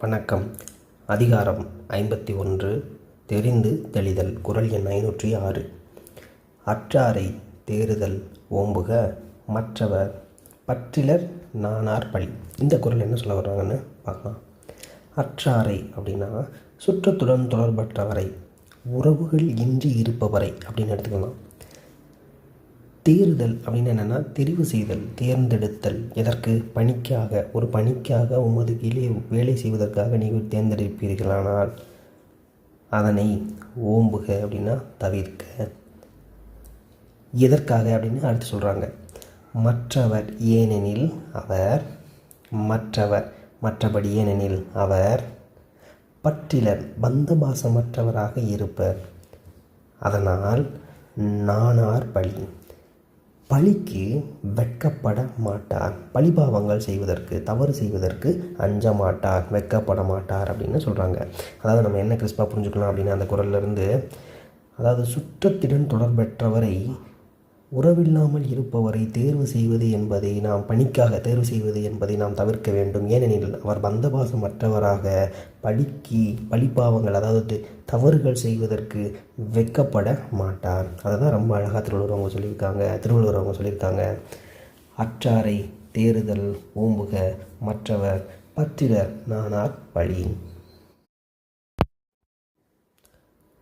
வணக்கம். அதிகாரம் ஐம்பத்தி ஒன்று. தெரிந்து தெளிதல். குரல் எண் ஐநூற்றி ஆறு. அற்றாரை தேறுதல் ஓம்புக மற்றவர் பற்றிலர் நானார் பழி. இந்த குரல் என்ன சொல்ல வர்றாங்கன்னு பார்க்கலாம். அற்றாரை அப்படின்னா சுற்றத்துடன் தொடர்பற்றவரை உறவுகள் இன்றி இருப்பவரை அப்படின்னு எடுத்துக்கலாம். தேறுதல் அப்படின்னு என்னென்னா தெரிவு செய்தல் தேர்ந்தெடுத்தல். எதற்கு? பணிக்காக ஒரு பணிக்காக உமது கீழே வேலை செய்வதற்காக நீங்கள் தேர்ந்தெடுப்பீர்களானால் அதனை ஓம்புக அப்படின்னா தவிர்க்க. எதற்காக அப்படின்னு அடுத்து சொல்கிறாங்க மற்றவர் ஏனெனில் அவர் மற்றவர் மற்றபடி ஏனெனில் அவர் பற்றிலர் பந்தபாசமற்றவராக இருப்பர். அதனால் நானார் பழி பழிக்கு வெட்கப்பட மாட்டார். பழிபாவங்கள் செய்வதற்கு தவறு செய்வதற்கு அஞ்ச மாட்டார் வெட்கப்பட மாட்டார் அப்படின்னு சொல்கிறாங்க அதாவது நம்ம என்ன கிறிஸ்பாக புரிஞ்சுக்கலாம் அப்படின்னா அந்த குரல்லேருந்து அதாவது சுற்றத்துடன் தொடர்பற்றவரை உறவில்லாமல் இருப்பவரை தேர்வு செய்வது என்பதை நாம் பணிக்காக தேர்வு செய்வது என்பதை நாம் தவிர்க்க வேண்டும். ஏனெனில் அவர் பந்தபாசமற்றவராக பழிக்கு பழிப்பாவங்கள் அதாவது தவறுகள் செய்வதற்கு வெட்கப்பட மாட்டார். அதை தான் ரொம்ப அழகாக திருவள்ளுவர் அவங்க சொல்லியிருக்காங்க திருவள்ளுவர் அவங்க சொல்லியிருக்காங்க. அற்றாரை தேறுதல் ஓம்புக மற்றவர் பற்றிலர் நானார் பழி.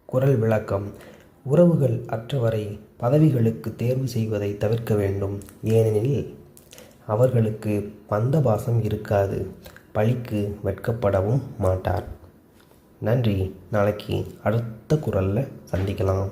குரல் விளக்கம். உறவுகள் அற்றவரை பதவிகளுக்கு தேர்வு செய்வதை தவிர்க்க வேண்டும். ஏனெனில் அவர்களுக்கு பந்தபாசம் இருக்காது. பழிக்கு வெட்கப்படவும் மாட்டார். நன்றி. நாளைக்கு அடுத்த குரலில் சந்திக்கலாம்.